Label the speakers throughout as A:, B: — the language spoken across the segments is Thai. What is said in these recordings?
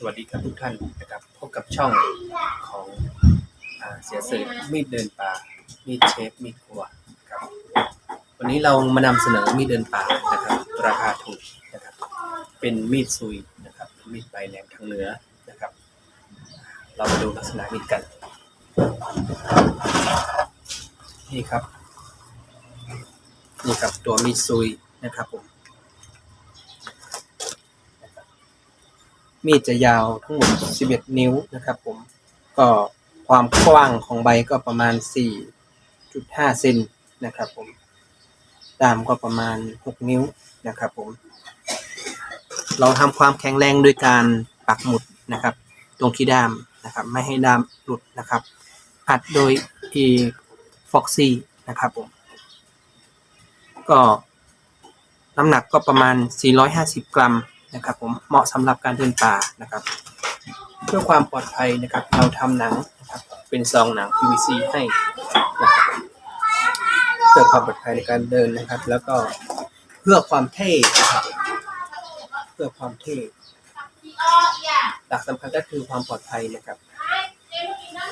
A: สวัสดีครับทุกท่านนะครับพบกับช่องของอเสียเสยมีดเดินป่ามีดเชฟมีดครัวครับวันนี้เรามานำเสนอมีดเดินป่านะครับราคาถูกนะครับเป็นมีดซุยนะครับมีดปลายแหลมทางเหนือนะครับ เรามาดูลักษณะมีดกัน นี่ครับ นี่ครับตัวมีดซุยนะครับผม มีดจะยาวทั้งหมด 11 นิ้วนะครับผม ก็ความกว้างของใบก็ประมาณ 4.5 เซนนะครับผมด้ามก็ประมาณ 6 นิ้วนะครับผม เราทำความแข็งแรงโดยการปักหมุดนะครับ ตรงที่ด้ามนะครับ ไม่ให้ด้ามหลุดนะครับ อัดโดยอีฟ็อกซี่นะครับผม ก็น้ำหนักก็ประมาณ 450 กรัม นะครับผมเหมาะสำหรับการเดินป่านะครับ เพื่อความปลอดภัยนะครับ เราทำหนังนะครับเป็นซองหนัง PVC ให้นะครับเพื่อความปลอดภัยในการเดินนะครับ แล้วก็เพื่อความเท่นะครับเพื่อความเท่หลักสำคัญก็คือความปลอดภัยนะครับ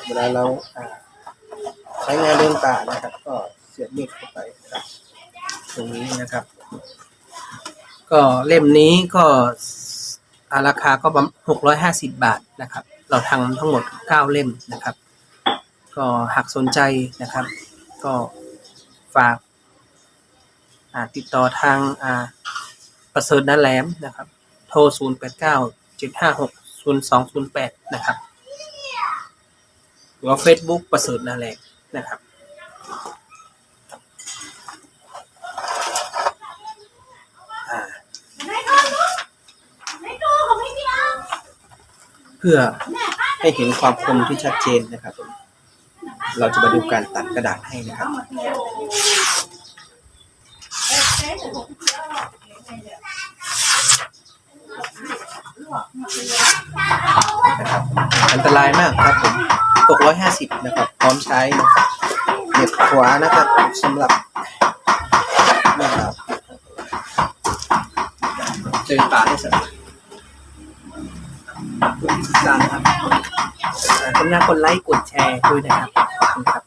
A: เวลาเราใช้งานเดินป่านะครับ ก็เสียบมีดเข้าไปครับตรงนี้นะครับ ก็เล่มนี้ก็ราคาก็ประมาณหกร้อยห้าสิบบาทนะครับ เราทำทั้งหมดเก้าเล่มนะครับ ก็หากสนใจนะครับ ก็ฝากติดต่อทางประเสริฐนาแหลมนะครับ โทร 0 8 9 7 5 6 0 2 0 8 นะครับ หรือว่า Facebook ประเสริฐนาแหลมนะครับ อ่า เพื่อให้เห็นความคมที่ชัดเจนนะครับผมเราจะมาดูการตัดกระดาษให้นะครับนะครับ อันตรายมากครับผม650 นะครับ พร้อมใช้นะครับเหยียบขวานะครับสำหรับนะครับเดินป่าได้สบาย กดติดตามครับอ่ากรุณากดไลค์กดแชร์ด้วยนะครับขอบคุณครับ